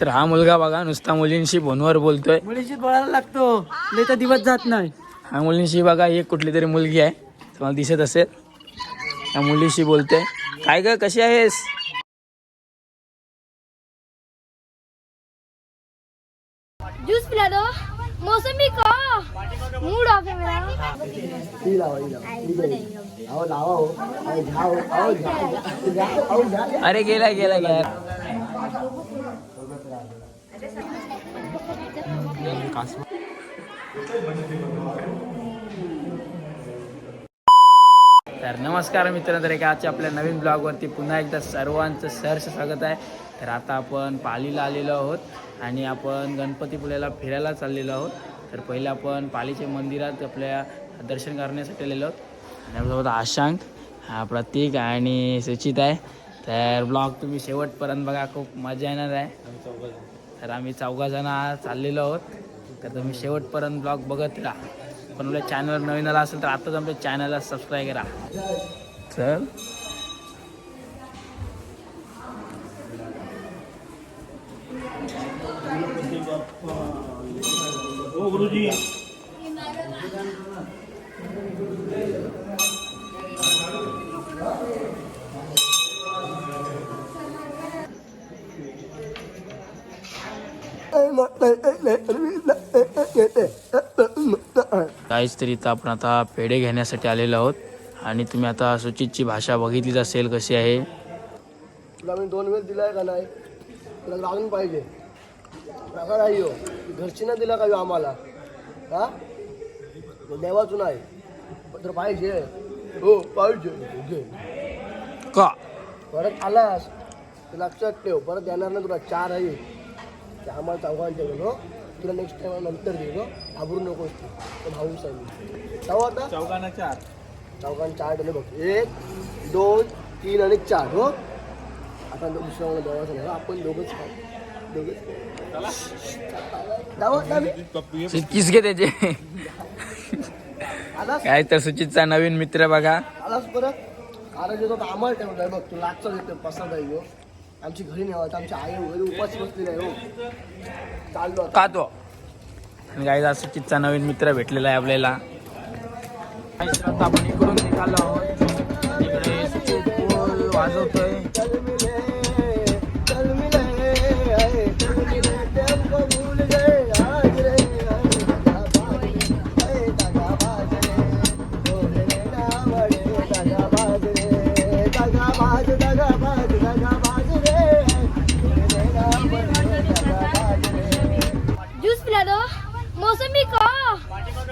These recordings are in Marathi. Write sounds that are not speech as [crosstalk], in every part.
तर हा मुलगा बघा नुसता मुलींशी फोनवर बोलतोय. मुलीशी बोलायला लागतो. नाही तर दिवस जात नाही. हा मुलींशी बघा एक कुठली तरी मुलगी आहे. तुम्हाला दिसत असेल. त्या मुलीशी बोलते काय ग कशी आहेस? जूस पिला दो. मौसमी का? मूड ऑफ है मेरा. अरे गेला गेला गेला. तर नमस्कार मित्रांनो तर एका आजच्या आपल्या नवीन ब्लॉगवरती पुन्हा एकदा सर्वांचं सहर्ष स्वागत आहे. तर आता आपण पालीला आलेलो आहोत आणि आपण गणपतीपुळ्याला फिरायला चाललेलो आहोत. तर पहिले आपण पालीच्या मंदिरात आपल्या दर्शन करण्यासाठी आलेलो आहोत. आणि आपल्यासोबत आशांक हा प्रतीक आणि सुचित आहे. तर ब्लॉग तुम्ही शेवटपर्यंत बघा खूप मजा येणार आहे. तर आम्ही चौघा जण आज चाललेलो आहोत. तर तुम्ही शेवटपर्यंत ब्लॉग बघत राहा. पण आपल्या चॅनलवर नवीन आला असेल तर आताच आपल्या चॅनलला सबस्क्राईब करा. चल. काहीच तरी इथं आपण आता पेढे घेण्यासाठी आलेलो आहोत. आणि तुम्ही आता सुचितची भाषा बघितलीच असेल कशी आहे. तुला मी दोन वेळ दिलाय का नाही? तुला लागून पाहिजे. नका नाही हो. घरची ना दिला का ह्यो आम्हाला? हा? देवाचं नाही. तर पाहिजे. हो पाहिजे. का? परत आलास तर लक्षात ठेव. परत येणार ना तुला. चार आहे. आम्हाला चौघांचे गेलो तुला नेक्स्ट टाइम नंतर देतो. घाबरू नकोस तू. तो भाऊ सांग जाऊ आता. चौघांना चार. चौघांना चार डले बघ. एक दोन तीन आणि चार हो. आता दुसऱ्या मला देवाचं नाही. आपण दोघंच खाऊ. दोघंच. किस घे त्याचे. काय तर सुचितचा नवीन मित्र बघा. आलास परत? कारण जो तो आम्हाला ठेवलाय बघ तू लागचा देतो पसंत आहे हो. आमची घरी नाही होत आमची आई वगैरे उपास बसलेली आहे हो. चाललो आता. का तो आणि काही आज सुचितचा नवीन मित्र भेटलेला आहे आपल्याला. काहीच आता आपण इकडून निघालो आहोत. इकडे सुचित वाजवतोय.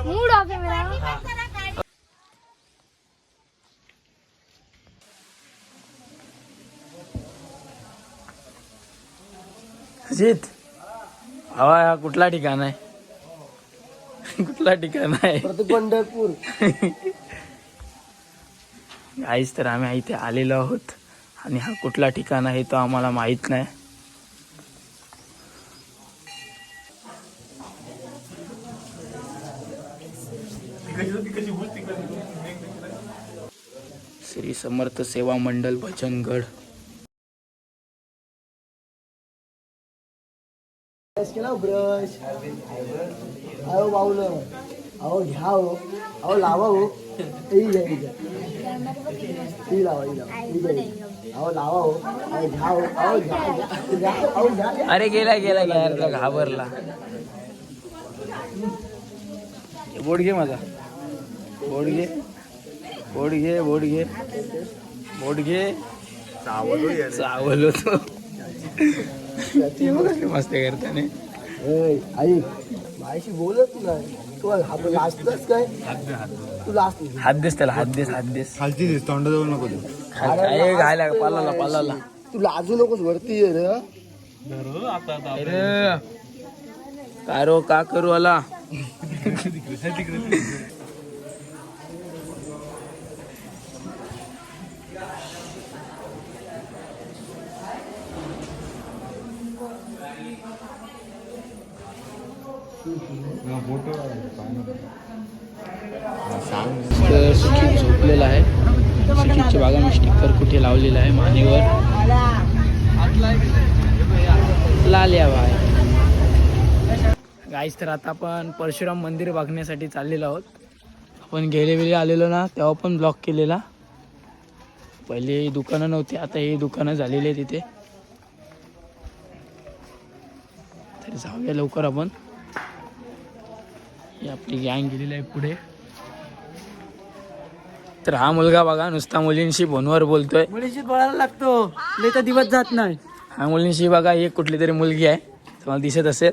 मूड ऑफ है मेरा सुचित हवा हा कुठला ठिकाण आहे? कुठला ठिकाण आहे? पंढरपूर. [laughs] आईच तर आम्ही इथे आलेलो आहोत. आणि हा कुठला ठिकाण आहे तो आम्हाला माहीत नाही. श्री समर्थ सेवा मंडल भजनगड. ब्रश केला ब्रश अहो बाऊल अहो घ्या हो अहो लावा हो. ही घ्या ही घ्या ही लावा ही लावा ही घ्या अहो लावा हो अहो घ्या हो अहो घ्या घ्या. घ्या अहो घ्या घ्या. अरे गेला गेला गेला घाबरला. बोट घे माझा. बोट घे. बोट घे बोट घे बोट घे चावलो तो ते बघा. किती मस्त करताने ए, आई माझ्याशी बोलत नाही तू काय? तू लाजत हात दिस त्याला हात दिस हात दिस. खालची दिस तोंड जवळ नको काय घायला पालाला पालाला. तू लाजू नकोस वरती ये रे. काय रो का करू आला? [laughs] तर सुखित झोपलेला आहे. सुखीच्या बागा मी स्टिकर कुठे लावलेला आहे? मानेवर. लाल्या बाय. गाईस तर आता आपण परशुराम मंदिर बघण्यासाठी चाललेलो आहोत. आपण गेले वेळी आलेलो ना तेव्हा पण ब्लॉक केलेला. पहिले ही दुकानं नव्हती आता ही दुकानं झालेली आहे तिथे. तर जाऊया लवकर आपण. ही आपली गँग गेलेली आहे पुढे. तर हा मुलगा बघा नुसता मुलींशी फोनवर बोलतोय. मुलीशी बोलायला लागतो. नाही तर दिवस जात नाही. हा मुलींशी बघा एक कुठली तरी मुलगी आहे. तुम्हाला दिसत असेल.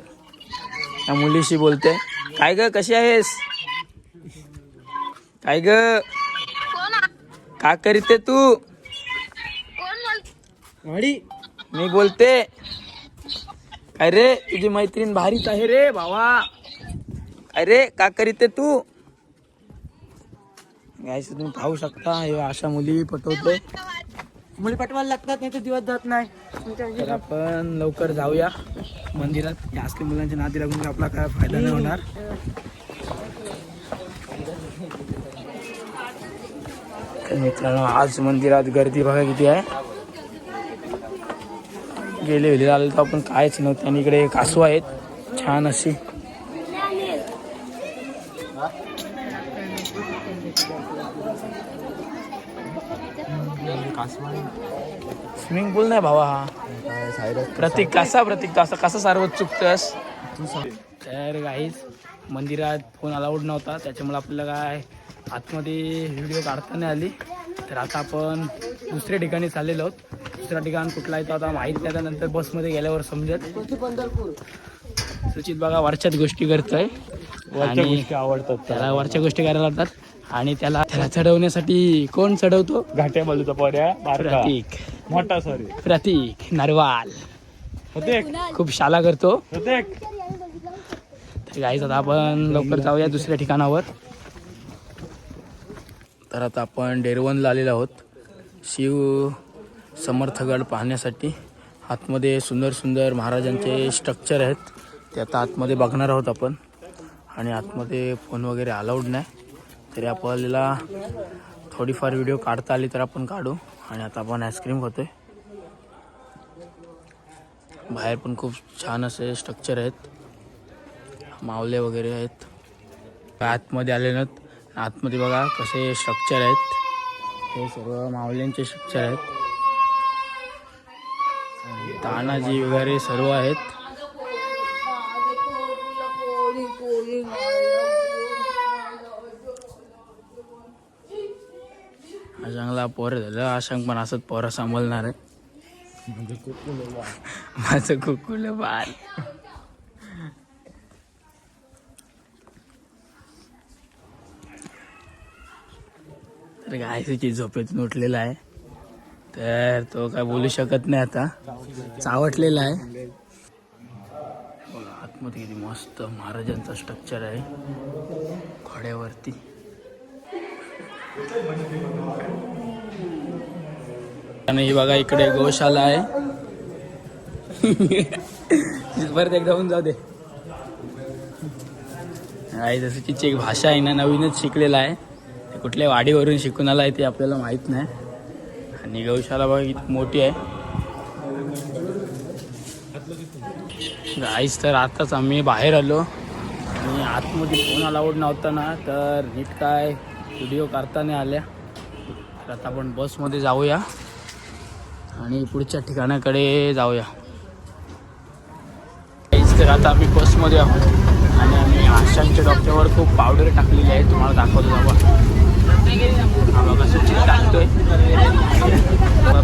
त्या मुलीशी बोलते काय ग कशी आहेस? काय ग? का करीते तू? वाडी. मी बोलते. काय रे तुझी मैत्रीण भारीच आहे रे भावा. अरे का करीते तू? गायस तुम्ही पाहू शकता हे अशा मुली पटवतो मुली पटवायला लागतात नाही तर दिवस जात नाही. तर आपण लवकर जाऊया. मंदिरात या असल्या मुलांच्या नादी लागून आपला काय फायदा नाही होणार. मित्रांनो आज मंदिरात गर्दी बघा किती आहे. गेले वेळी आले तर आपण. कायच नव्हतं. आणि इकडे कासू आहेत. छान अशी स्विमिंग पूल नाही भावा हा. प्रतीक कसा प्रतीक? कसा कसा सार्वत चुकतस तर गाईज मंदिरात फोन अलाउड नव्हता. त्याच्यामुळे आपल्याला काय आतमध्ये व्हिडिओ काढता नाही आली. तर आता आपण दुसऱ्या ठिकाणी चाललेलो आहोत. दुसरा ठिकाण कुठला आहे तो आता माहीत नाही. त्यानंतर बसमध्ये गेल्यावर समजेल. सुचित बघा वरच्याच गोष्टी करतोय. आणि आवडतात त्याला. वरच्या गोष्टी करायला लागतात आणि त्याला त्याला चढवण्यासाठी कोण चढवतो? घाट्या बाजूचा पर्या बारका. प्रतीक. मोठा सॉरी प्रतीक नरवाल. होते खूप शाला करतो. होते तर आता आपण लवकर जाऊया दुसऱ्या ठिकाणावर. तर आता आपण डेरवनला आलेलो आहोत. शिव समर्थगड पाहण्यासाठी. आतमध्ये सुंदर सुंदर महाराजांचे स्ट्रक्चर आहेत. ते आता आतमध्ये बघणार आहोत आपण. आणि आतमध्ये फोन वगैरे अलाउड नाही. तरी आपल्याला थोडीफार व्हिडिओ काढता आली तर आपण काढू. आणि आता आपण आईस्क्रीम खातोय. बाहेर पण खूप छान असे स्ट्रक्चर आहेत. मावले वगैरे आहेत. आतमध्ये आले नाहीत आतमध्ये बघा कसे स्ट्रक्चर आहेत. हे सर्व मावल्यांचे स्ट्रक्चर आहेत. तानाजी वगैरे सर्व आहेत. अशांगला पोरं झालं अशांग पण असंच पोरं सांभाळणार आहे. माझं कुकुल बाल तर गायची झोपेतून उठलेला आहे. तर तो काय बोलू शकत नाही आता. चावटलेला आहे. बघा, आतमध्ये किती मस्त महाराजांचा स्ट्रक्चर आहे. घोड्यावरती आणि ही बघा इकडे गोशाला आहे. परत एकदा होऊन जाऊ दे. आहे जसं तिची एक भाषा आहे ना नवीनच शिकलेला आहे. कुठल्या वाडीवरून शिकून आला आहे ते आपल्याला माहीत नाही. आणि गौशाला बघा किती मोठी आहे. गाईस तर आताच आम्ही बाहेर आलो. आणि आतमध्ये फोन अलाउड नव्हता ना तर नीट काय व्हिडिओ करता नाही आल्या. तर आता आपण बसमध्ये जाऊया. आणि पुढच्या ठिकाणाकडे जाऊया. काहीच तर आता आम्ही बसमध्ये आहोत. आणि आम्ही आशांच्या डॉक्टरवर खूप पावडर टाकलेली आहे तुम्हाला दाखवतो बाबा. हा बघा सुचित टाकतोय.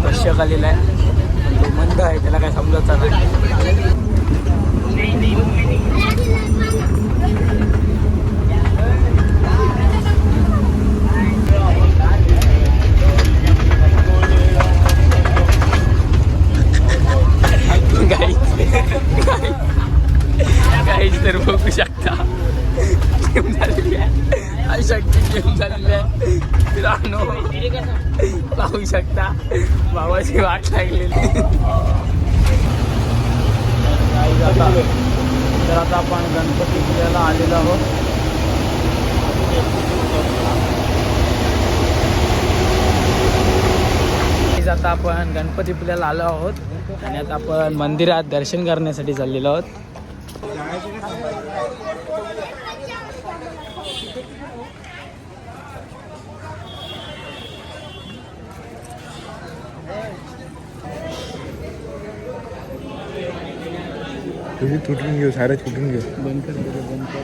कश्यक आलेला आहे. तो मंद आहे त्याला काय समजत नाही काहीच तर बघू शकता गेम झालेली आहे अशक्ती गेम झालेली आहे मित्रांनो पाहू शकता भावाची वाट लागलेली तर आता तर आता आपण गणपती पूजेला आलेलो आहोत. आता आपण गणपतीपुल्याला आलो आहोत. आणि आता आपण मंदिरात दर्शन करण्यासाठी चाललेलो आहोत. तुझी तुटून घेऊ सारं तुटून घेऊ. बंद कर बंद कर.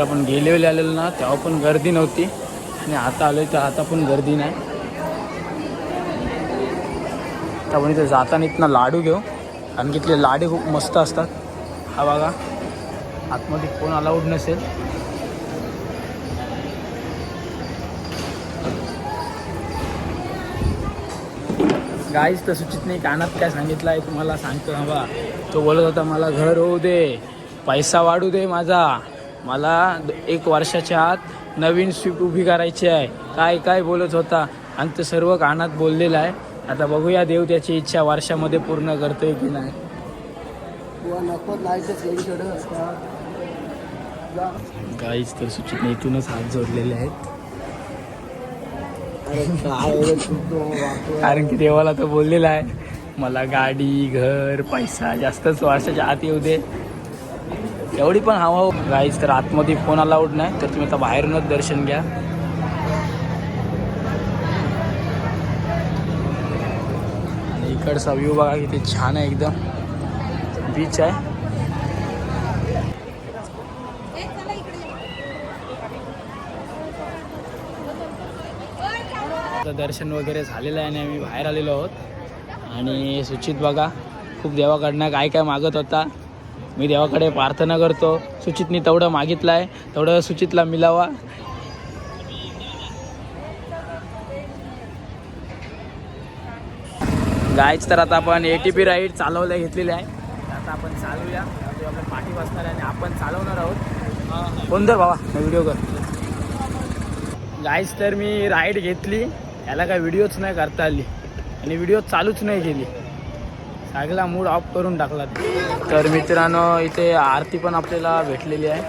आपण गेले आलेलो ना तेव्हा पण गर्दी नव्हती. आणि आता आलो तर आता पण गर्दी नाही. तर आपण इथे जाताना इथनं लाडू घेऊ. कारण की इथले लाडू खूप मस्त असतात. हा बघा. आतमध्ये कोण अलाउड नसेल. गाईच तर सुचित नाही कानात काय सांगितलं आहे तुम्हाला सांगतो हवा बा तो बोलत होता मला घर होऊ दे. पैसा वाढू दे माझा. मला एक वर्षाच्या आत नवीन स्विफ्ट उभी करायची आहे. काय काय बोलत होता? आणि ते सर्व कानात बोललेलं आहे. आता बघूया देव त्याची इच्छा वर्षामध्ये पूर्ण करतोय की नाही. गाईच तर सुचितने इथूनच हात जोडलेले आहेत. कारण की देवाला तर बोललेला आहे मला गाडी घर पैसा जास्तच वर्षाच्या आत येऊ दे. एवढी पण हवा गाईज तर आतमध्ये फोन अलाउड नाही. तर तुम्ही आता बाहेरूनच दर्शन घ्या. आणि इकडचा व्ह्यू बघा किती छान आहे एकदम. बीच आहे. आता दर्शन वगैरे झालेलं आहे आणि आम्ही बाहेर आलेलो आहोत. आणि सुचित बघा खूप देवाकडनं काय काय मागत होता. मी देवाकडे प्रार्थना करतो. सुचितनी तेवढं मागितलं आहे तेवढं सुचितला मिलावा. गायच तर आता आपण ए टी पी राईड चालवल्या घेतलेली आहे. आता आपण चालूया. आता आपण पाठी बसणार आहे आणि आपण चालवणार आहोत. फोन धर बाबा? व्हिडिओ कर. गायच तर मी राईड घेतली. याला काय व्हिडिओच नाही करता आली. आणि व्हिडिओ चालूच नाही केली. सगळा मूड ऑफ करून टाकला तर मित्रांनो इथे आरती पण आपल्याला भेटलेली आहे.